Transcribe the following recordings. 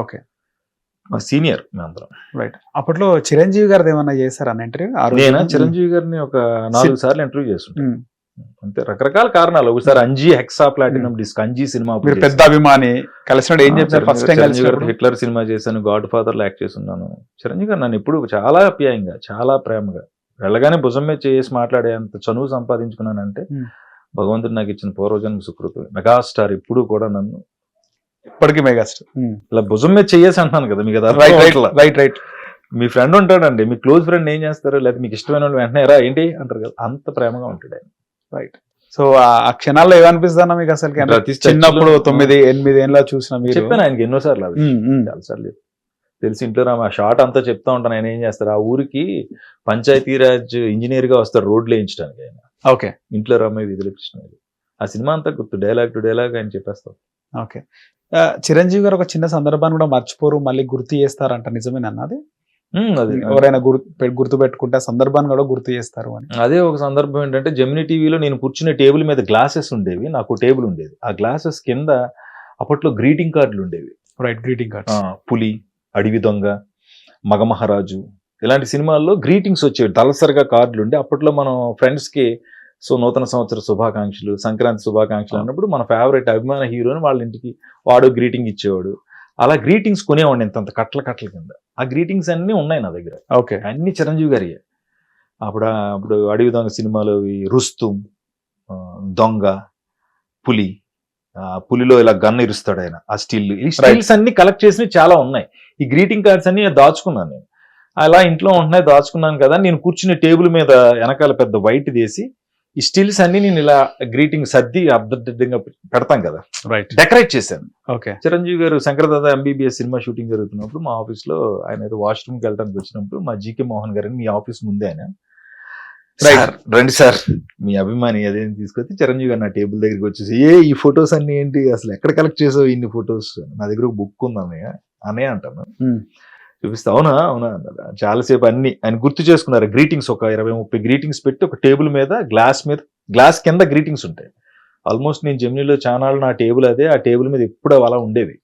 Okay. మా senior మేమందరం right. అప్పట్లో చిరంజీవి గారిది ఏమన్నా చేశారు అన్న ఇంటర్వ్యూ? నేను? చిరంజీవి గారిని ఒక నాలుగు సార్లు ఇంటర్వ్యూ చేస్తుంటాను ఉమ్. అంతే రకరకాల కారణాలు. ఒకసారి Anji hexa platinum disc Anji cinema పెద్ద అభిమాని కలిసినప్పుడు ఏం ఆ, ఫస్ట్ టైం చిరంజీవి కలిసి హిట్లర్ సినిమా చేశాను గాడ్ ఫాదర్లో యాక్ట్ చేస్తున్నాను. చిరంజీవి గారు నన్ను ఎప్పుడు చాలా అప్యాయంగా చాలా ప్రేమగా వెళ్ళగానే భుజం మీద చేసి మాట్లాడే అంత చనువు సంపాదించుకున్నానంటే. భగవంతుడు నాకు ఇచ్చిన పూర్వజన్మ సుకృతం మెగాస్టార్ ఎప్పుడు కూడా నన్ను ఇప్పటికీ మెగాస్టార్ ఇలా భుజం మీద చేయేసి అంటున్నాను కదా మీకు రైట్ రైట్. రైట్ రైట్ మీ ఫ్రెండ్ ఉంటాడండి మీ క్లోజ్ ఫ్రెండ్ ఏం చేస్తారు లేదా మీకు ఇష్టమైన వాళ్ళు వెంటనే రా ఏంటి? అంటారు కదా అంత ప్రేమగా ఉంటాడు ఆయన. రైట్ సో ఆ క్షణాల్లో ఏమనిపిస్తుంది అన్న మీకు అసలు చిన్నప్పుడు తొమ్మిది ఎనిమిది ఏళ్ళ చూసిన మీరు? చెప్పాను ఆయనకి ఎన్నోసార్లు అది. చాలాసార్లు తెలిసి ఇంట్లో ఆ షార్ట్ అంతా చెప్తా ఉంటాను ఆయన ఏం చేస్తారు? ఆ ఊరికి పంచాయతీరాజ్ ఇంజనీర్గా వస్తారు రోడ్లు వేయించడానికి ఆయన. ఓకే. ఇంట్లో రమ్మే విధుల కృష్ణ ఆ సినిమా అంతా గుర్తు డైలాగ్ టు డైలాగ్ ఆయన చెప్పేస్తాం. ఓకే. చిరంజీవి గారు ఒక చిన్న సందర్భాన్ని కూడా మర్చిపోరు మళ్ళీ గుర్తు చేస్తారంట. నిజమేనా అన్నది ఎవరైనా గుర్తు గుర్తు పెట్టుకుంటే ఆ సందర్భాన్ని కూడా గుర్తు చేస్తారు అని. అదే ఒక సందర్భం ఏంటంటే జెమిని టీవీలో నేను కూర్చునే టేబుల్ మీద గ్లాసెస్ ఉండేవి నాకు టేబుల్ ఉండేది. ఆ గ్లాసెస్ కింద అప్పట్లో గ్రీటింగ్ కార్డులు ఉండేవి. రైట్ గ్రీటింగ్ ఆ, కార్డ్స్ పులి అడవి దొంగ మగమహారాజు ఇలాంటి సినిమాల్లో గ్రీటింగ్స్ వచ్చేవి. తలసరిగా కార్డులు ఉండి. అప్పట్లో మనం ఫ్రెండ్స్కి సో నూతన సంవత్సర శుభాకాంక్షలు సంక్రాంతి శుభాకాంక్షలు అన్నప్పుడు మన ఫేవరెట్ అభిమాన హీరోని వాళ్ళ ఇంటికి వాడు గ్రీటింగ్ ఇచ్చేవాడు. అలా గ్రీటింగ్స్ కొనేవాడిని ఇంత కట్ల కట్ల కింద. ఆ గ్రీటింగ్స్ అన్నీ ఉన్నాయి నా దగ్గర. ఓకే. అన్ని చిరంజీవి గారి అప్పుడు అప్పుడు అడవి దొంగ సినిమాలో ఈ రుస్తుం దొంగ పులి పులిలో ఇలా గన్ ఇరుస్తాడు ఆయన ఆ స్టిల్. ఈ స్టిల్స్ అన్ని కలెక్ట్ చేసినవి చాలా ఉన్నాయి. ఈ గ్రీటింగ్ కార్డ్స్ అన్ని దాచుకున్నాను నేను. అలా ఇంట్లో ఉంటున్నాయి దాచుకున్నాను కదా నేను కూర్చునే టేబుల్ మీద వెనకాల పెద్ద వైట్ తీసి ఈ స్టిల్స్ అన్ని నేను ఇలా గ్రీటింగ్ సర్ది అబ్దడ్డంగా పెడతాం కదా. రైట్ డెకరేట్ చేశాను. Okay Chiranjeevi garu Shankar Dada MBBS cinema shooting జరుగుతున్నప్పుడు మా ఆఫీస్లో ఆయన ఏదో వాష్రూమ్కి వెళ్ళడానికి వచ్చినప్పుడు మా జీకే మోహన్ గారిని మీ ఆఫీస్ ముందే ఆయన. Right. "సార్, రండి సార్ మీ అభిమాని అదేం తీసుకొచ్చి చిరంజీవి గారు నా టేబుల్ దగ్గరికి వచ్చేసి ఏ ఈ ఫొటోస్ అన్ని ఏంటి? అసలు ఎక్కడ కలెక్ట్ చేసావు ఇన్ని ఫొటోస్ నా దగ్గర ఒక బుక్ ఉంది అన్నయ్య. అనే అంటాను. Hmm. చూపిస్తే అవునా? అవునా? అన్నారు చాలాసేపు అన్ని ఆయన గుర్తు చేసుకున్నారు. గ్రీటింగ్స్ ఒక ఇరవై ముప్పై గ్రీటింగ్స్ పెట్టి ఒక టేబుల్ మీద గ్లాస్ మీద గ్లాస్ కింద గ్రీటింగ్స్ ఉంటాయి. ఆల్మోస్ట్ నేను జెమినీలో ఛానల్ నా టేబుల్ అదే ఆ టేబుల్ మీద ఎప్పుడు అలా ఉండేవి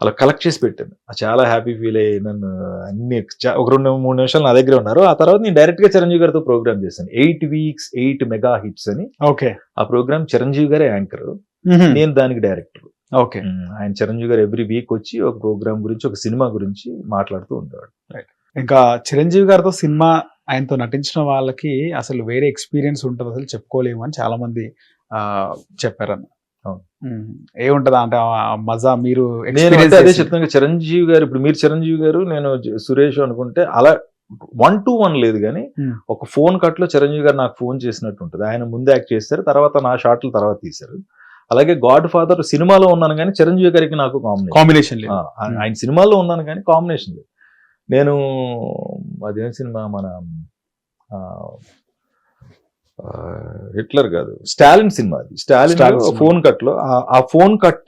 అలా కలెక్ట్ చేసి పెట్టాను. చాలా హ్యాపీ ఫీల్ అయ్యి నన్ను అన్ని ఒక రెండు మూడు నిమిషాలు నా దగ్గర ఉన్నారు. ఆ తర్వాత నేను డైరెక్ట్గా చిరంజీవి గారితో ప్రోగ్రామ్ చేశాను. Eight weeks eight mega hits అని. ఓకే ఆ ప్రోగ్రామ్ చిరంజీవి గారే యాంకర్ నేను దానికి డైరెక్టర్ ఓకే. ఆయన చిరంజీవి గారు ఎవ్రీ వీక్ వచ్చి ఒక ప్రోగ్రామ్ గురించి ఒక సినిమా గురించి మాట్లాడుతూ ఉండేవాడు. ఇంకా చిరంజీవి గారితో సినిమా ఆయనతో నటించిన వాళ్ళకి అసలు వేరే ఎక్స్పీరియన్స్ ఉంటుంది అసలు చెప్పుకోలేము అని చాలా మంది ఆ, చెప్పారన్న. ఏముంటదా అంటే మజా మీరు నేను అదే చెప్తాను చిరంజీవి గారు ఇప్పుడు మీరు చిరంజీవి గారు నేను సురేష్ అనుకుంటే అలా వన్ టు వన్ లేదు కానీ. ఒక ఫోన్ కట్లో చిరంజీవి గారు నాకు ఫోన్ చేసినట్టు ఉంటుంది. ఆయన ముందే యాక్ట్ చేస్తారు తర్వాత నా షాట్లు తర్వాత తీశారు. అలాగే గాడ్ ఫాదర్ సినిమాలో ఉన్నాను కానీ చిరంజీవి గారికి నాకు కాంబినేషన్. లేదు. ఆయన సినిమాలో ఉన్నాను కానీ కాంబినేషన్ లేదు. నేను అదేం సినిమా మన హిట్లర్ కాదు స్టాలిన్ సినిమా అది. స్టాలిన్. ఫోన్ కట్లో ఆ- ఫోన్ కట్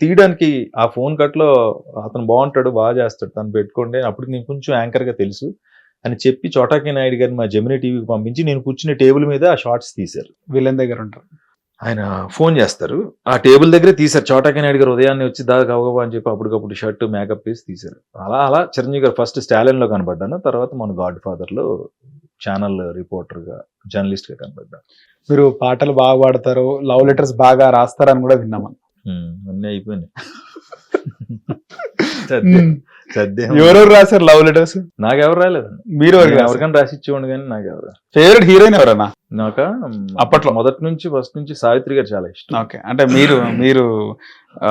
తీయడానికి ఆ ఫోన్ కట్లో అతను బాగుంటాడు బాగా చేస్తాడు తను పెట్టుకోండి అప్పుడు నేను కొంచెం యాంకర్గా తెలుసు అని చెప్పి చోటాకి నాయుడు గారిని మా జమినీ టీవీకి పంపించి నేను కూర్చునే టేబుల్ మీద ఆ షార్ట్స్ తీశారు. విలన్ దగ్గర ఉంటారు. ఆయన ఫోన్ చేస్తారు. ఆ టేబుల్ దగ్గరే తీశారు. చోటాకి నాయుడు గారు ఉదయాన్నే వచ్చి దాకా అవగబా అని చెప్పి అప్పటికప్పుడు షర్ట్ మేకప్ వేసి తీశారు. అలా అలా చిరంజీవి గారు ఫస్ట్ స్టాలిన్లో కనబడ్డాను. తర్వాత మన గాడ్ ఫాదర్లో ఛానల్ రిపోర్టర్గా జర్నలిస్ట్గా కనబడ్డాను. మీరు పాటలు బాగా పాడతారు లవ్ లెటర్స్ బాగా రాస్తారని కూడా విన్నాం ఉమ్, అన్నీ అయిపోయినాయి. ఎవరెవరు రాశారు లవ్ లెటర్స్? నాకెవరు రాలేదండి మీరు ఎవరికైనా రాసి ఇచ్చేవాడు కానీ నాకెవరు ఫేవరెట్ హీరోయిన్ ఎవరన్నా? నాక? అప్పట్లో. మొదటి నుంచి ఫస్ట్ నుంచి సావిత్రి గారు చాలా ఇష్టం. ఓకే. అంటే మీరు మీరు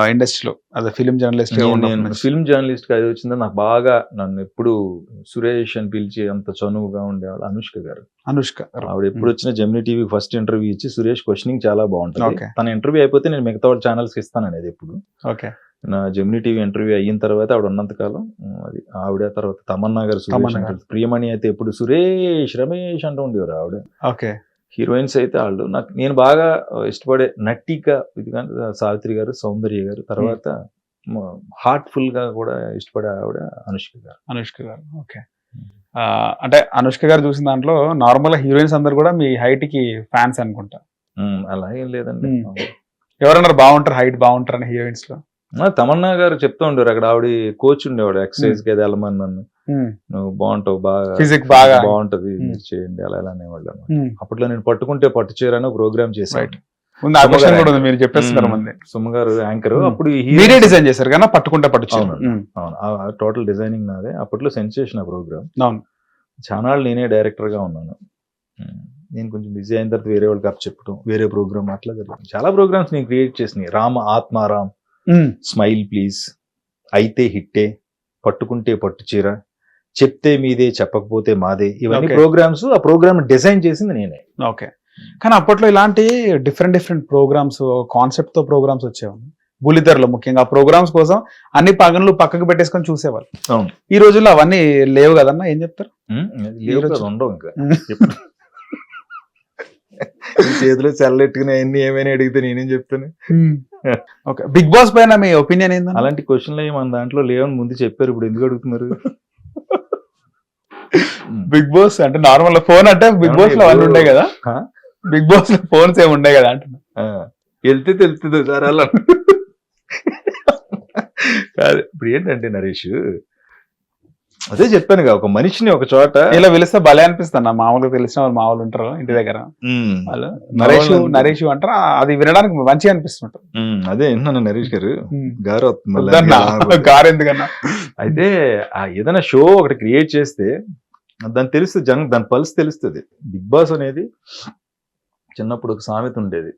ఇండస్ట్రీలో అదే ఫిలిం జర్నలిస్ట్ నేను ఫిల్మ్ జర్నలిస్ట్గా వచ్చిందో నాకు బాగా నన్ను ఎప్పుడు సురేష్ అని పిలిచి అంత చనువుగా ఉండేవాళ్ళు అనుష్క గారు. అనుష్క ఆవిడ ఎప్పుడు వచ్చిన జెమినీ టీవీ ఫస్ట్ ఇంటర్వ్యూ ఇచ్చి సురేష్ క్వశ్చనింగ్ చాలా బాగుంటుంది. తన ఇంటర్వ్యూ అయిపోతే నేను మిగతా వాళ్ళ ఛానల్స్ ఇస్తాను అనేది ఎప్పుడు. ఓకే. నా జెమినీ టీవీ ఇంటర్వ్యూ అయిన తర్వాత ఆవిడ ఉన్నంత కాలం ఉమ్, అది ఆవిడ తర్వాత తమన్నా గారు సురేష్ తమన్నా అంటారు. ప్రియమణి అయితే ఎప్పుడు సురేష్ రమేష్ అంటూ ఉండేవారు ఆవిడ. ఓకే. హీరోయిన్స్ అయితే వాళ్ళు నాకు నేను బాగా ఇష్టపడే నటిగా ఇది కానీ సావిత్రి గారు సౌందర్య గారు. తర్వాత హార్ట్ఫుల్గా కూడా ఇష్టపడే ఆవిడ అనుష్క గారు. అనుష్క గారు. ఓకే. అంటే అనుష్క గారు చూసిన దాంట్లో నార్మల్ హీరోయిన్స్ అందరు కూడా మీ హైట్కి ఫ్యాన్స్ అనుకుంటా. అలా ఏం లేదండి. ఎవరన్నారు బాగుంటారు హైట్ బాగుంటారు అని హీరోయిన్స్లో తమన్నా గారు చెప్తూ ఉండేవారు. అక్కడ ఆవిడ కోచ్ ఉండేవాడు ఎక్సర్సైజ్కి అది వెళ్ళమని నన్ను. నువ్వు బాగుంటావు బాగా Physique బాగా. బాగుంటది చేయండి అలా ఇలా అనేవాళ్ళు. అప్పట్లో నేను పట్టుకుంటే పట్టు చీరని ప్రోగ్రామ్ చేశాను. మీరు చెప్పేస్తున్నారు యాంకర్. అప్పుడు మీరే డిజైన్ చేశారు కానీ పట్టుకుంటే పట్టు అవును. టోటల్ డిజైనింగ్ నాదే. అప్పట్లో సెన్సేషన్ ఆ ప్రోగ్రామ్. అవును. చాలా నేనే డైరెక్టర్గా ఉన్నాను. నేను కొంచెం బిజీ అయిన తర్వాత వేరే వాళ్ళకి అప్ చెప్పడం వేరే ప్రోగ్రామ్ అట్లా జరిగింది. చాలా ప్రోగ్రామ్స్ నేను క్రియేట్ చేసినాయి. Rama Atmaram smile please. అయితే హిట్టే పట్టుకుంటే పట్టు చీర చెప్తే మీదే చెప్పకపోతే మాదే ఇవన్నీ. ప్రోగ్రామ్స్ ఆ ప్రోగ్రామ్ డిజైన్ చేసింది నేనే. ఓకే. కానీ అప్పట్లో ఇలాంటి డిఫరెంట్ డిఫరెంట్ ప్రోగ్రామ్స్ కాన్సెప్ట్తో ప్రోగ్రామ్స్ వచ్చేవాళ్ళు బుల్లితెరలో ముఖ్యంగా ఆ ప్రోగ్రామ్స్ కోసం అన్ని పగలు పక్కకు పెట్టేసుకొని చూసేవాళ్ళు. ఈ రోజుల్లో అవన్నీ లేవు కదన్నా? ఏం చెప్తారు? ఉండవు ఇంకా. చేతిలో చల్లెట్టుకుని అన్ని ఏమైనా అడిగితే నేనేం చెప్తాను? ఓకే. బిగ్ బాస్ పైన మీ ఒపీనియన్ ఏందన్న అలాంటి క్వశ్చన్లు ఏమి మన దాంట్లో లేవని ముందు చెప్పారు ఇప్పుడు ఎందుకు అడుగుతున్నారు? బిగ్ బాస్ అంటే నార్మల్ ఫోన్ అంటే బిగ్ బాస్లో అవన్నీ ఉండే కదా? బిగ్ బాస్లో ఫోన్స్ ఏమి ఉండే కదా అంటున్నా. వెళ్తే తెలుస్తుంది సార్ అలా. కాదు ఇప్పుడు ఏంటంటే నరేష్ అదే చెప్పాను ఒక మనిషిని ఒక చోట ఇలా పిలిస్తే భలే అనిపిస్తుంది నా మామూలుగా తెలిసిన వాళ్ళు మామూలు ఉంటారు ఇంటి దగ్గర. వాళ్ళు నరేష్ నరేష్ అంటారు. అది వినడానికి మంచిగా అనిపిస్తుంటారు అదే విన్నాను నరేష్ గారు. గారు కారు ఎందుకన్నా? అయితే ఆ ఏదైనా షో ఒకటి క్రియేట్ చేస్తే దాన్ని తెలుస్తుంది జనం దాని పల్స్ తెలుస్తుంది. బిగ్ బాస్ అనేది చిన్నప్పుడు ఒక సామెత ఉండేది.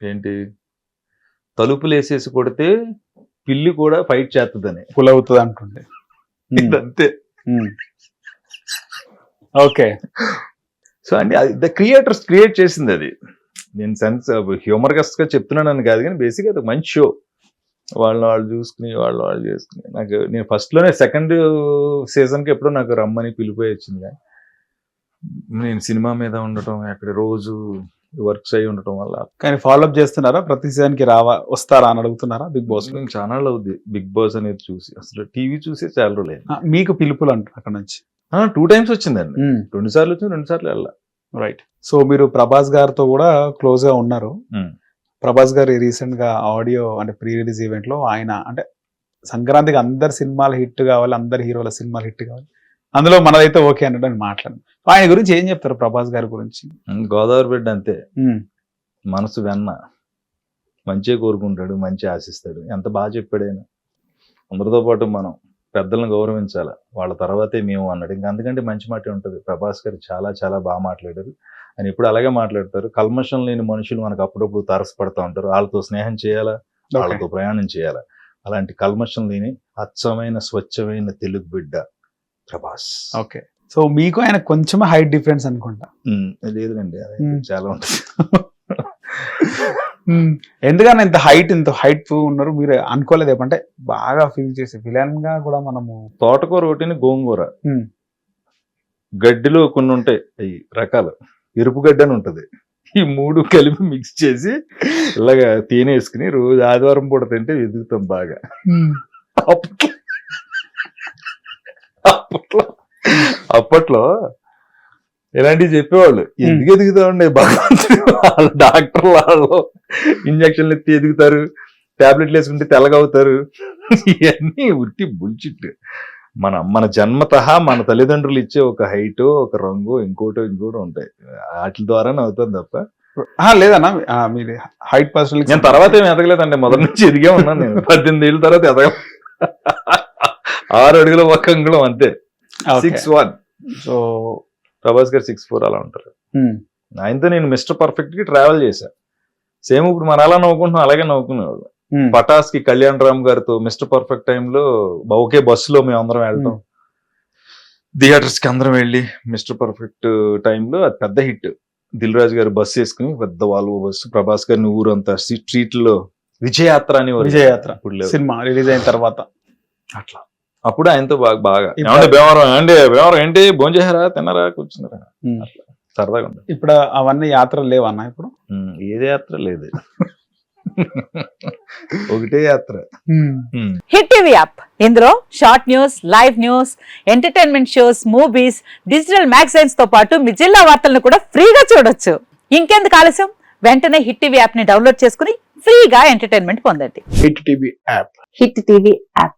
ఏంటి? తలుపులు వేసేసి కొడితే పిల్లి కూడా ఫైట్ చేస్తుందని పుల్ అవుతుంది అంటుండే ఇదంతే ఓకే. సో అంటే ద క్రియేటర్స్ క్రియేట్ చేసింది అది. నేను సెన్స్ హ్యూమర్గా చెప్తున్నానని కాదు కానీ బేసిక్ అది మంచి షో. వాళ్ళని వాళ్ళు చూసుకుని వాళ్ళు వాళ్ళు చేసుకుని. నాకు నేను ఫస్ట్లోనే సెకండ్ సీజన్కి ఎప్పుడో నాకు రమ్మని పిలిపోయి వచ్చింది. నేను సినిమా మీద ఉండటం అక్కడ రోజు వర్క్స్ అయి ఉండటం వల్ల. కానీ ఫాలో అప్ చేస్తున్నారా? ప్రతి సీజన్కి రావా? వస్తారా అని అడుగుతున్నారా బిగ్ బాస్ నేను చాలా అవుద్ది. బిగ్ బాస్ అనేది చూసి అసలు టీవీ చూసి చాలా రోజులు మీకు పిలుపులు అంటారు అక్కడ నుంచి. టూ టైమ్స్ వచ్చిందండి. రెండు సార్లు వచ్చింది రెండు సార్లు వెళ్ళా. రైట్ సో మీరు ప్రభాస్ గారితో కూడా క్లోజ్గా ఉన్నారు. Hmm. ప్రభాస్ గారు రీసెంట్గా ఆడియో అంటే ప్రీ రిలీజ్ ఈవెంట్లో ఆయన అంటే సంక్రాంతికి అందరి సినిమాలు హిట్ కావాలి అందరి హీరోల సినిమాలు హిట్ కావాలి. అందులో మనదైతే ఓకే అన్నట్టు నేను మాట్లాడను. ఆయన గురించి ఏం చెప్తారు ప్రభాస్ గారి గురించి? గోదావరి బిడ్డ అంతే. మనసు వెన్న. మంచిగా కోరుకుంటాడు మంచి ఆశిస్తాడు. ఎంత బాగా చెప్పాడు ఆయన. అందరితో పాటు మనం పెద్దలను గౌరవించాలి. వాళ్ళ తర్వాతే మేము అన్నాడు. ఇంకా అందుకంటే మంచి మాట ఉంటుంది. ప్రభాస్ గారు చాలా చాలా బాగా మాట్లాడారు. ఆయన ఇప్పుడు అలాగే మాట్లాడతారు. కల్మషం లేని మనుషులు మనకు అప్పుడప్పుడు తారసపడతా ఉంటారు. వాళ్ళతో స్నేహం చేయాలా. వాళ్ళతో ప్రయాణం చేయాలా? అలాంటి కల్మషం లేని అచ్చమైన స్వచ్ఛమైన తెలుగు బిడ్డ. ప్రభాస్. ఓకే. సో మీకు ఆయన కొంచెం హైట్ డిఫరెన్స్ అనుకుంటా. లేదులేండి. చాలా ఉంటుంది. ఎందుకన్నా ఇంత హైట్ ఇంత హైట్ ఉన్నారు మీరు అనుకోలేదు. అంటే బాగా ఫీల్ చేసి విలన్గా కూడా మనము తోటకూర ఒకటిని గోంగూర. గడ్డిలో కొన్ని ఉంటాయి అవి రకాలు. ఎరుపు గడ్డి అని ఉంటది. ఈ మూడు కలిపి మిక్స్ చేసి ఇలాగా తేనె వేసుకుని రోజు ఆదివారం పూట తింటే ఎదుగుతాం బాగా. అప్పట్లో అప్పట్లో ఇలాంటివి చెప్పేవాళ్ళు. ఎందుకు ఎదుగుతామండి భగవంతుడు? వాళ్ళు డాక్టర్ వాళ్ళు ఇంజక్షన్లు ఎత్తి ఎదుగుతారు టాబ్లెట్లు వేసుకుంటే తెల్లగా అవుతారు ఇవన్నీ ఉట్టి బుల్చిట్ మన మన జన్మత మన తల్లిదండ్రులు ఇచ్చే ఒక హైట్ ఒక రంగు ఇంకోటో ఇంకోటో ఉంటాయి. వాటి ద్వారానే అవుతుంది తప్ప. లేదన్నా మీరు హైట్ పర్సనల్ నేను తర్వాత ఏం ఎదగలేదండి. మొదటి నుంచి ఎదిగే ఉన్నాను నేను. పద్దెనిమిది ఏళ్ళ తర్వాత ఎదగ ఆరు అడుగుల ఒక్క అంగుళం అంతే. సిక్స్ వన్ సో ప్రభాస్ గారు సిక్స్ ఫోర్ అలా ఉంటారు. ఆయనతో నేను మిస్టర్ పర్ఫెక్ట్కి ట్రావెల్ చేశా. సేమ్ ఇప్పుడు మనం అలా నవ్వుకుంటున్నాం అలాగే నవ్వుకునేవాళ్ళు పటాస్కి కళ్యాణ్ రామ్ గారితో మిస్టర్ పర్ఫెక్ట్ టైంలో ఒకే బస్సులో మేము అందరం వెళ్ళటం థియేటర్స్కి అందరం వెళ్ళి మిస్టర్ పర్ఫెక్ట్ టైంలో అది పెద్ద హిట్. దిల్ రాజు గారు బస్సు వేసుకుని పెద్ద వాల్వో బస్సు ప్రభాస్ గారిని ఊరంతా స్ట్రీట్లో విజయయాత్ర అని విజయయాత్ర. సినిమా రిలీజ్ అయిన తర్వాత. అట్లా. అప్పుడు ఆయనతో బాగా. బాగా ఏమంటే భీమవరం ఏంటి భీమవరం ఏంటి? భోంచేసారా తిన్నారా? కూర్చున్నారా. సరదాగా ఉంటుంది ఇప్పుడు అవన్నీ యాత్రలు లేవన్నా ఇప్పుడు? ఏదే యాత్ర? లేదు. ఒకటే యాత్ర. Hit TV app. ఇందులో short news live news entertainment shows movies digital మ్యాగజైన్స్తో పాటు మీ జిల్లా వార్తలను కూడా ఫ్రీగా చూడొచ్చు. ఇంకెందుకు ఆలస్యం? వెంటనే హిట్ టీవీ యాప్ని డౌన్లోడ్ చేసుకుని ఫ్రీగా ఎంటర్టైన్మెంట్ పొందండి. Hit TV app. Hit TV app.